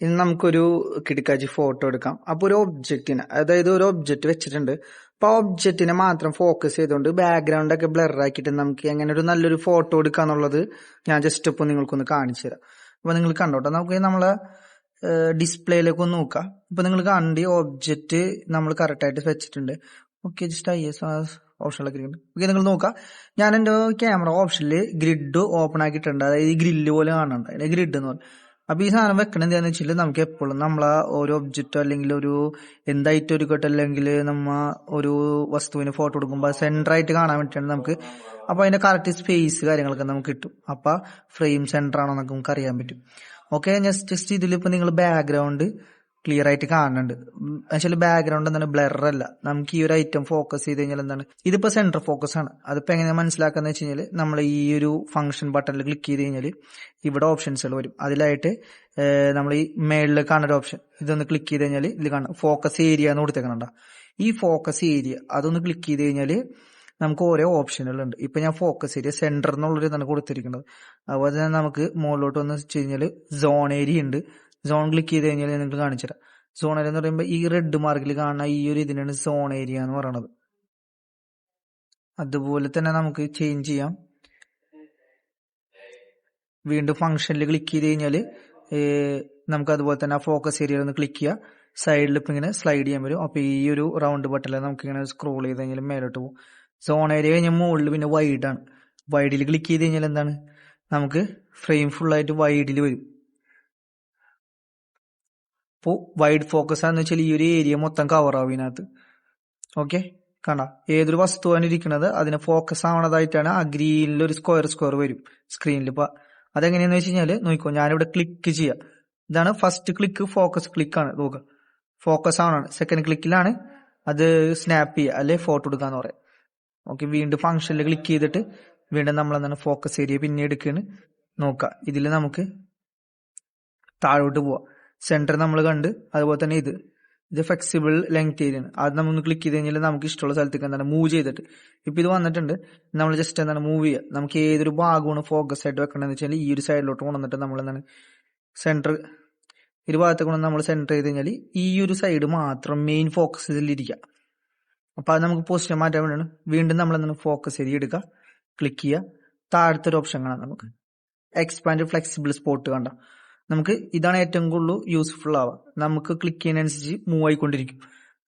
ഇനി നമുക്കൊരു കിടക്കാച്ചി ഫോട്ടോ എടുക്കാം. അപ്പൊ ഒരു ഒബ്ജക്റ്റിനെ അതായത് ഒരു ഒബ്ജക്റ്റ് വെച്ചിട്ടുണ്ട്. അപ്പൊ ആ ഒബ്ജക്റ്റിനെ മാത്രം ഫോക്കസ് ചെയ്തുകൊണ്ട് ബാക്ക്ഗ്രൗണ്ട് ഒക്കെ ബ്ലർ ആക്കിയിട്ട് നമുക്ക് എങ്ങനെ ഒരു നല്ലൊരു ഫോട്ടോ എടുക്കാന്നുള്ളത് ഞാൻ ജസ്റ്റ് ഇപ്പൊ നിങ്ങൾക്കൊന്ന് കാണിച്ചു തരാം. അപ്പൊ നിങ്ങൾ കണ്ടോട്ടെ നമുക്ക് നമ്മളെ ഡിസ്പ്ലേയിലേക്ക് ഒന്ന് നോക്കാം. ഇപ്പൊ നിങ്ങൾ കണ്ടി ഒബ്ജക്റ്റ് നമ്മൾ കറക്റ്റ് ആയിട്ട് വെച്ചിട്ടുണ്ട്. ഓക്കെ ജസ്റ്റ് ഐ എസ് ഓപ്ഷനിലൊക്കെ ഓക്കെ നിങ്ങൾ നോക്കാം. ഞാൻ എന്റെ ക്യാമറ ഓപ്ഷനിൽ ഗ്രിഡ് ഓപ്പൺ ആക്കിയിട്ടുണ്ട്. അതായത് ഈ ഗ്രില്ല് പോലെ കാണുന്നുണ്ട്. അതിന്റെ ഗ്രിഡ് എന്ന് പറയും അപ്പൊ ഈ സാധനം വെക്കണം എന്താന്ന് നമുക്ക് എപ്പോഴും നമ്മളെ ഒരു ഒബ്ജക്റ്റോ അല്ലെങ്കിൽ ഒരു എന്തായിട്ട് ഒരു കെട്ടോ അല്ലെങ്കിൽ നമ്മ ഒരു വസ്തുവിന് ഫോട്ടോ എടുക്കുമ്പോൾ സെന്റർ ആയിട്ട് കാണാൻ വേണ്ടിയിട്ടാണ് നമുക്ക് അപ്പൊ അതിന്റെ കറക്റ്റ് സ്പേസ് കാര്യങ്ങളൊക്കെ നമുക്ക് കിട്ടും. അപ്പൊ ഫ്രെയിം സെന്റർ ആണോ നമുക്ക് അറിയാൻ പറ്റും. ഓക്കെ ജസ്റ്റ് ജസ്റ്റ് ഇതിലിപ്പോ നിങ്ങൾ ബാക്ക്ഗ്രൗണ്ട് ക്ലിയർ ആയിട്ട് കാണുന്നുണ്ട്. എന്നുവെച്ചാൽ ബാക്ക്ഗ്രൗണ്ട് എന്താണ്? അല്ല. നമുക്ക് ഈ ഒരു ഐറ്റം ഫോക്കസ് ചെയ്ത് കഴിഞ്ഞാൽ എന്താണ്? ഇതിപ്പോ സെന്റർ ഫോക്കസ് ആണ്. അതിപ്പോ എങ്ങനെ മനസ്സിലാക്കാന്ന് വെച്ച് കഴിഞ്ഞാൽ നമ്മൾ ഈ ഒരു ഫംഗ്ഷൻ ബട്ടണിൽ ക്ലിക്ക് ചെയ്ത് കഴിഞ്ഞാൽ ഇവിടെ ഓപ്ഷൻസുകൾ വരും. അതിലായിട്ട് നമ്മൾ ഈ മേളിൽ കാണുന്ന ഒരു ഓപ്ഷൻ ഇതൊന്ന് ക്ലിക്ക് ചെയ്ത് കഴിഞ്ഞാൽ ഇതിൽ കാണാം. ഫോക്കസ് ഏരിയ എന്ന് കൊടുത്തേക്കണണ്ട? ഈ ഫോക്കസ് ഏരിയ അതൊന്ന് ക്ലിക്ക് ചെയ്ത് കഴിഞ്ഞാൽ നമുക്ക് ഓരോ ഓപ്ഷനുകളുണ്ട് ഇപ്പൊ ഞാൻ ഫോക്കസ് ഏരിയ സെന്റർ എന്നുള്ളൊരു ഇതാണ് കൊടുത്തിരിക്കുന്നത്. അതുപോലെ തന്നെ നമുക്ക് മുകളിലോട്ട് വന്ന് വെച്ച് കഴിഞ്ഞാൽ സോൺ ഏരിയ ഉണ്ട്. സോൺ ക്ലിക്ക് ചെയ്ത് കഴിഞ്ഞാൽ നിങ്ങൾക്ക് കാണിച്ചുതരാം. സോൺ ഏരിയ എന്ന് പറയുമ്പോൾ ഈ റെഡ് മാർക്കിൽ കാണുന്ന ഈ ഒരു ഇതിനാണ് സോൺ ഏരിയ എന്ന് പറയുന്നത് അതുപോലെ തന്നെ നമുക്ക് ചേഞ്ച് ചെയ്യാം. വീണ്ടും ഫംഗ്ഷനിൽ ക്ലിക്ക് ചെയ്ത് കഴിഞ്ഞാൽ നമുക്ക് അതുപോലെ തന്നെ ആ ഫോക്കസ് ഏരിയ ഒന്ന് ക്ലിക്ക് ചെയ്യുക സൈഡിൽ ഇപ്പം ഇങ്ങനെ സ്ലൈഡ് ചെയ്യാൻ വരും അപ്പോൾ ഈ ഒരു റൗണ്ട് ബട്ടണിൽ നമുക്ക് ഇങ്ങനെ സ്ക്രോൾ ചെയ്ത് കഴിഞ്ഞാൽ മേലോട്ട് പോകും. സോൺ ഏരിയ കഴിഞ്ഞാൽ മുകളിൽ പിന്നെ വൈഡാണ് വൈഡിൽ ക്ലിക്ക് ചെയ്ത് കഴിഞ്ഞാൽ എന്താണ്? നമുക്ക് ഫ്രെയിം ഫുള്ളായിട്ട് വൈഡിൽ വരും. വൈഡ് ഫോക്കസ് ആണെന്ന് വെച്ചാൽ ഈ ഒരു ഏരിയ മൊത്തം കവർ ആവും ഇതിനകത്ത്. ഓക്കെ കണ്ട? ഏതൊരു വസ്തുവാണ് ഇരിക്കുന്നത്? അതിന് ഫോക്കസ് ആവണതായിട്ടാണ് ആ ഗ്രീനിൽ ഒരു സ്ക്വയർ സ്ക്വയർ വരും സ്ക്രീനിൽ ഇപ്പൊ അതെങ്ങനെയാന്ന് വെച്ച് കഴിഞ്ഞാൽ നോക്കിക്കോ ഞാനിവിടെ ക്ലിക്ക് ചെയ്യാം. ഇതാണ് ഫസ്റ്റ് ക്ലിക്ക് ഫോക്കസ് ക്ലിക്ക് ആണ്. നോക്കുക ഫോക്കസ് ആവണാണ് സെക്കൻഡ് ക്ലിക്കിലാണ് അത് സ്നാപ്പ് ചെയ്യുക അല്ലെ? ഫോട്ടോ എടുക്കാന്ന് പറയാം. ഓക്കെ വീണ്ടും ഫംഗ്ഷനിൽ ക്ലിക്ക് ചെയ്തിട്ട് വീണ്ടും നമ്മൾ എന്താണ് ഫോക്കസ് ഏരിയ പിന്നെ എടുക്കുകയാണ് നോക്കുക ഇതിൽ നമുക്ക് താഴോട്ട് പോവാം. സെന്റർ നമ്മൾ കണ്ട് അതുപോലെ തന്നെ ഇത്. ഇത് ഫ്ലെക്സിബിൾ ലെങ്ത് ഏരിയ ആണ്. അത് നമ്മൾ ഒന്ന് ക്ലിക്ക് ചെയ്ത് കഴിഞ്ഞാൽ നമുക്ക് ഇഷ്ടമുള്ള സ്ഥലത്തേക്ക് എന്താണ് മൂവ് ചെയ്തിട്ട്. ഇപ്പൊ ഇത് വന്നിട്ടുണ്ട്. നമ്മൾ ജസ്റ്റ് എന്താണ് മൂവ് ചെയ്യുക. നമുക്ക് ഏതൊരു ഭാഗമാണ് ഫോക്കസ് ആയിട്ട് വെക്കണമെന്ന് വെച്ചാൽ ഈ ഒരു സൈഡിലോട്ട് കൊണ്ടുവന്നിട്ട് നമ്മൾ എന്താണ് സെന്റർ ഒരു ഭാഗത്തേക്ക് കൊണ്ട് നമ്മൾ സെന്റർ ചെയ്ത് കഴിഞ്ഞാൽ ഈ ഒരു സൈഡ് മാത്രം മെയിൻ ഫോക്കസിൽ ഇരിക്കുക അപ്പൊ അത് നമുക്ക് പൊസിഷൻ മാറ്റാൻ വേണ്ടിയാണ് വീണ്ടും നമ്മൾ എന്താണ് ഫോക്കസ് ചെയ്ത് എടുക്കുക. ക്ലിക്ക് ചെയ്യുക. താഴത്തെ ഒരു ഓപ്ഷൻ കാണാം നമുക്ക്. എക്സ്പാൻഡ് ഫ്ലെക്സിബിൾ സ്പോട്ട് കണ്ട. നമുക്ക് ഇതാണ് ഏറ്റവും കൂടുതൽ യൂസ്ഫുൾ ആവുക. നമുക്ക് ക്ലിക്ക് ചെയ്യുന്നതനുസരിച്ച് മൂവ് ആയിക്കൊണ്ടിരിക്കും.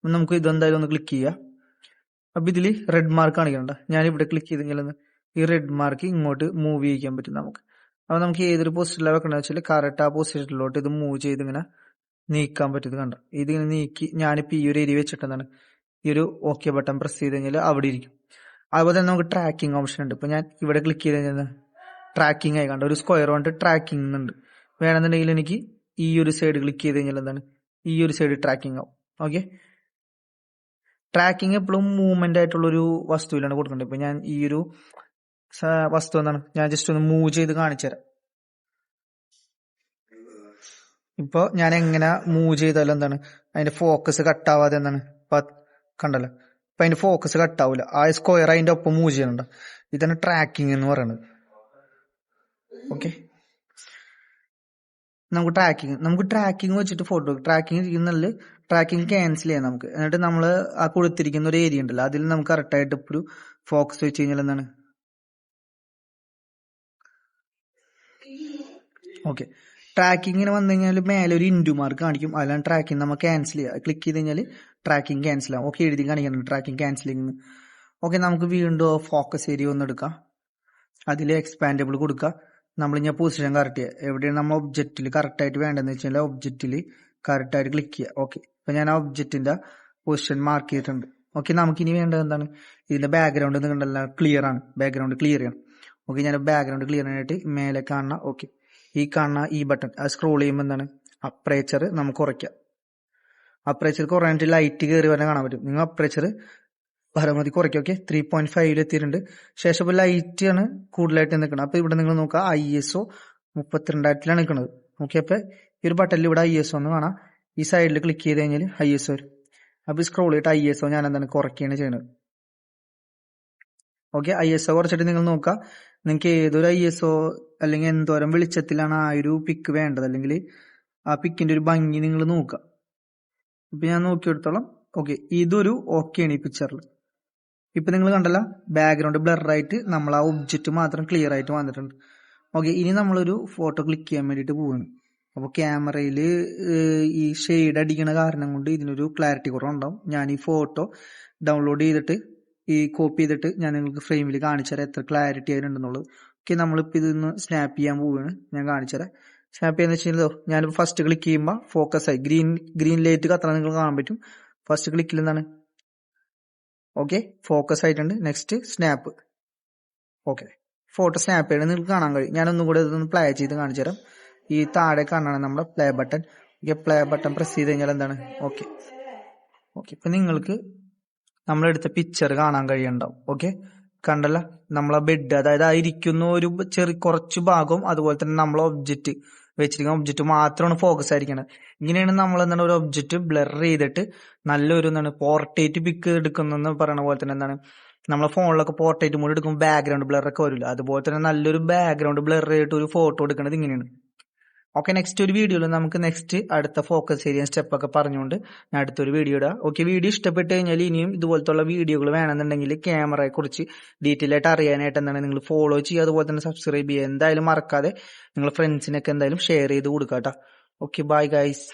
നമുക്ക് ഇതെന്തായാലും ഒന്ന് ക്ലിക്ക് ചെയ്യുക അപ്പൊ ഇതിൽ റെഡ് മാർക്ക് കാണിക്കണ്ട ഞാൻ ഇവിടെ ക്ലിക്ക് ചെയ്തെങ്കിൽ ഈ റെഡ് മാർക്ക് ഇങ്ങോട്ട് മൂവ് ചെയ്യിക്കാൻ പറ്റും നമുക്ക്. അപ്പൊ നമുക്ക് ഏതൊരു പോസ്റ്റിലാണ് വെക്കണമെന്ന് വെച്ചാൽ കറക്റ്റ് ആ പൊസിഷനിലോട്ട് ഇത് മൂവ് ചെയ്ത് ഇങ്ങനെ നീക്കാൻ പറ്റും കണ്ട? ഇതിങ്ങനെ നീക്കി ഞാനിപ്പോ ഈ ഒരു ഏരിയ വെച്ചിട്ടെന്താണ് ഈ ഒരു ഓക്കെ ബട്ടൺ പ്രസ് ചെയ്ത് കഴിഞ്ഞാൽ അവിടെ ഇരിക്കും. അതുപോലെ തന്നെ നമുക്ക് ട്രാക്കിംഗ് ഓപ്ഷൻ ഉണ്ട്. ഇപ്പൊ ഞാൻ ഇവിടെ ക്ലിക്ക് ചെയ്ത് കഴിഞ്ഞാൽ ട്രാക്കിംഗ് ആയി കണ്ട? ഒരു സ്ക്വയർ കൊണ്ട് ട്രാക്കിംഗ് ഉണ്ട് വേണമെന്നുണ്ടെങ്കിൽ എനിക്ക് ഈ ഒരു സൈഡ് ക്ലിക്ക് ചെയ്ത് കഴിഞ്ഞാൽ എന്താണ്? ഈ ഒരു സൈഡ് ട്രാക്കിംഗ് ആവും. ഓക്കെ ട്രാക്കിംഗ് എപ്പോഴും മൂവ്മെന്റ് ആയിട്ടുള്ള ഒരു വസ്തുവിലാണ് കൊടുക്കേണ്ടത് ഇപ്പൊ ഞാൻ ഈ ഒരു വസ്തു എന്താണ്? ഞാൻ ജസ്റ്റ് ഒന്ന് മൂവ് ചെയ്ത് കാണിച്ചു തരാം. ഇപ്പൊ ഞാൻ എങ്ങനെ മൂവ് ചെയ്താലും എന്താണ്? അതിന്റെ ഫോക്കസ് കട്ടാവാതെ എന്താണ്? ഇപ്പൊ കണ്ടല്ലോ? ഇപ്പൊ അതിന്റെ ഫോക്കസ് കട്ടാവൂല ആ സ്ക്വയർ അതിന്റെ ഒപ്പം മൂവ് ചെയ്യണ്ട ഇതാണ് ട്രാക്കിംഗ് എന്ന് പറയുന്നത്. ഓക്കെ നമുക്ക് ട്രാക്കിംഗ് നമുക്ക് ട്രാക്കിംഗ് വെച്ചിട്ട് ഫോട്ടോ ട്രാക്കിംഗ് ചെയ്യുന്നതിൽ ട്രാക്കിംഗ് ക്യാൻസൽ ചെയ്യാം നമുക്ക്. എന്നിട്ട് നമ്മൾ ആ കൊടുത്തിരിക്കുന്ന ഒരു ഏരിയ ഉണ്ടല്ലോ അതിൽ നമുക്ക് കറക്റ്റ് ആയിട്ട് ഒരു ഫോക്കസ് വെച്ച് കഴിഞ്ഞാൽ എന്താണ്? ഓക്കെ ട്രാക്കിങ്ങിന് വന്നു കഴിഞ്ഞാൽ മേലെ ഒരു ഇൻഡു മാർക്ക് കാണിക്കും. അതിലാണ് ട്രാക്കിംഗ് നമ്മൾ ക്യാൻസൽ ചെയ്യുക ക്ലിക്ക് ചെയ്ത് കഴിഞ്ഞാൽ ട്രാക്കിംഗ് ക്യാൻസൽ ആവും. ഓക്കെ എഴുതി കാണിക്കണം ട്രാക്കിംഗ് ക്യാൻസലിങ് ഓക്കെ നമുക്ക് വീണ്ടും ഫോക്കസ് ഏരിയ ഒന്ന് എടുക്കാം. അതിൽ എക്സ്പാൻഡബിൾ കൊടുക്കുക ഞാൻ പൊസിഷൻ കറക്റ്റ് ചെയ്യുക എവിടെയാണ് നമ്മൾ ഒബ്ജക്റ്റിൽ കറക്റ്റ് ആയിട്ട് വേണ്ടതെന്ന് വെച്ചാൽ ഒബ്ജക്റ്റിൽ കറക്റ്റ് ആയിട്ട് ക്ലിക്ക് ചെയ്യുക ഓക്കെ ഇപ്പൊ ഞാൻ ആ ഒബ്ജക്റ്റിന്റെ പൊസിഷൻ മാർക്ക് ചെയ്തിട്ടുണ്ട്. ഓക്കെ നമുക്ക് ഇനി വേണ്ടത് എന്താണ്? ഇതിന്റെ ബാക്ക്ഗ്രൗണ്ട് കണ്ടല്ല. ക്ലിയർ ആണ്. ബാക്ക്ഗ്രൗണ്ട് ക്ലിയർ ചെയ്യണം. ഓക്കെ ഞാൻ ബാക്ക്ഗ്രൗണ്ട് ക്ലിയർ ആയിട്ട് മേലെ കാണുന്ന ഓക്കെ ഈ കാണുന്ന ഈ ബട്ടൺ അത് സ്ക്രോൾ ചെയ്യുമ്പോൾ എന്താണ്? അപ്രേച്ചർ നമുക്ക് കുറയ്ക്കാം. അപ്രേച്ചർ കുറയാനായിട്ട് ലൈറ്റ് കയറി വരാൻ കാണാൻ പറ്റും. നിങ്ങൾ അപ്രേച്ചർ പരമാവധി കുറയ്ക്കും ഓക്കെ ത്രീ പോയിന്റ് ഫൈവിൽ എത്തിയിട്ടുണ്ട്. ശേഷം ഇപ്പോൾ ലൈറ്റ് ആണ് കൂടുതലായിട്ട് നിൽക്കുന്നത്. അപ്പോൾ ഇവിടെ നിങ്ങൾ നോക്കുക ഐ എസ് ഒ മുപ്പത്തിരണ്ടായിരത്തിലാണ് നിൽക്കുന്നത്. ഓക്കെ അപ്പൊ ഈ ഒരു ബട്ടണിൽ ഇവിടെ ഐ എസ് ഒ എന്ന് കാണാം. ഈ സൈഡിൽ ക്ലിക്ക് ചെയ്ത് കഴിഞ്ഞാൽ ഐ എസ് ഒ വരും. അപ്പൊ സ്ക്രോൾ ചെയ്തിട്ട് ഐ എസ് ഒ ഞാൻ എന്താണ് കുറയ്ക്കുകയാണ് ചെയ്യുന്നത്. ഓക്കെ ഐ എസ് ഒ കുറച്ചിട്ട് നിങ്ങൾ നോക്കുക. നിങ്ങൾക്ക് ഏതൊരു ഐ എസ് ഒ അല്ലെങ്കിൽ എന്തോരം വെളിച്ചത്തിലാണ് ആ ഒരു പിക്ക് വേണ്ടത്? അല്ലെങ്കിൽ ആ പിക്കിന്റെ ഒരു ഭംഗി നിങ്ങൾ നോക്കുക. ഇപ്പൊ ഞാൻ നോക്കിയെടുത്തോളം ഓക്കെ ഇതൊരു ഓക്കെയാണ് ഈ പിക്ചറിൽ ഇപ്പൊ നിങ്ങൾ കണ്ടല്ല ബാക്ക്ഗ്രൗണ്ട് ബ്ലർ ആയിട്ട് നമ്മൾ ആ ഒബ്ജക്റ്റ് മാത്രം ക്ലിയർ ആയിട്ട് വന്നിട്ടുണ്ട്. ഓക്കെ ഇനി നമ്മളൊരു ഫോട്ടോ ക്ലിക്ക് ചെയ്യാൻ വേണ്ടിയിട്ട് പോവാണ് അപ്പോൾ ക്യാമറയിൽ ഈ ഷെയ്ഡ് അടിക്കണ കാരണം കൊണ്ട് ഇതിനൊരു ക്ലാരിറ്റി കുറവുണ്ടാവും. ഞാൻ ഈ ഫോട്ടോ ഡൗൺലോഡ് ചെയ്തിട്ട് ഈ കോപ്പി ചെയ്തിട്ട് ഞാൻ നിങ്ങൾക്ക് ഫ്രെയിമിൽ കാണിച്ചു തരാം എത്ര ക്ലാരിറ്റി അതിനുണ്ടെന്നുള്ളത് ഓക്കെ നമ്മളിപ്പോൾ ഇതൊന്ന് സ്നാപ്പ് ചെയ്യാൻ പോവുകയാണ്. ഞാൻ കാണിച്ചു തരാം. സ്നാപ്പ് വെച്ച് വെച്ചാൽ ഞാനിപ്പോൾ ഫസ്റ്റ് ക്ലിക്ക് ചെയ്യുമ്പോൾ ഫോക്കസ് ആയി. ഗ്രീൻ ഗ്രീൻ ലൈറ്റ് കത്തണം നിങ്ങൾ കാണാൻ പറ്റും. ഫസ്റ്റ് ക്ലിക്കിൽ എന്താണ്? ഓക്കെ ഫോക്കസ് ആയിട്ടുണ്ട്. Next snap okay photo snap ചെയ്യണം. നിങ്ങൾക്ക് കാണാൻ കഴിയും. ഞാനൊന്നും കൂടെ ഇതൊന്ന് പ്ലേ ചെയ്ത് കാണിച്ചു തരാം. ഈ താഴെ കാണണം നമ്മുടെ play button okay play button press ചെയ്ത് കഴിഞ്ഞാൽ എന്താണ്? ഓക്കെ ഓക്കെ ഇപ്പൊ നിങ്ങൾക്ക് നമ്മളെടുത്ത പിക്ചർ കാണാൻ കഴിയുണ്ടാവും ഓക്കെ കണ്ടല്ല? നമ്മളെ ബെഡ് അതായത് ആയിരിക്കുന്ന ഒരു ചെറിയ കുറച്ച് ഭാഗവും അതുപോലെ തന്നെ നമ്മളെ ഒബ്ജക്റ്റ് വെച്ചിരിക്കുന്ന ഒബ്ജക്റ്റ് മാത്രമാണ് ഫോക്കസ് ആയിരിക്കുന്നത് ഇങ്ങനെയാണ് നമ്മൾ എന്താണ് ഒരു ഒബ്ജക്റ്റ് ബ്ലർ ചെയ്തിട്ട് നല്ലൊരു എന്താണ് പോർട്ടേറ്റ് പിക്ക് എടുക്കുന്നതെന്ന് പറയുന്ന പോലെ തന്നെ എന്താണ് നമ്മളെ ഫോണിലൊക്കെ പോർട്ടേറ്റ് മൂടി എടുക്കുമ്പോൾ ബാക്ക്ഗ്രൗണ്ട് ബ്ലർ ഒക്കെ വരില്ല? അതുപോലെ തന്നെ നല്ലൊരു ബാക്ക്ഗ്രൗണ്ട് ബ്ലർ ചെയ്തിട്ട് ഒരു ഫോട്ടോ എടുക്കുന്നത് ഇങ്ങനെയാണ്. ഓക്കെ നെക്സ്റ്റ് ഒരു വീഡിയോയിൽ നമുക്ക് നെക്സ്റ്റ് അടുത്ത ഫോക്കസ് ഏരിയ സ്റ്റെപ്പ് ഒക്കെ പറഞ്ഞുകൊണ്ട് ഞാൻ അടുത്തൊരു വീഡിയോ ഇടാം. ഓക്കെ വീഡിയോ ഇഷ്ടപ്പെട്ട് കഴിഞ്ഞാൽ ഇനിയും ഇതുപോലത്തുള്ള വീഡിയോകൾ വേണമെന്നുണ്ടെങ്കിൽ ക്യാമറയെ കുറിച്ച് ഡീറ്റെയിൽ ആയിട്ട് അറിയാനായിട്ട് എന്താണ് നിങ്ങൾ ഫോളോ ചെയ്യുക. അതുപോലെ തന്നെ സബ്സ്ക്രൈബ് ചെയ്യുക. എന്തായാലും മറക്കാതെ നിങ്ങൾ ഫ്രണ്ട്സിനൊക്കെ എന്തായാലും ഷെയർ ചെയ്ത് കൊടുക്കുക കേട്ടോ. Okay bye guys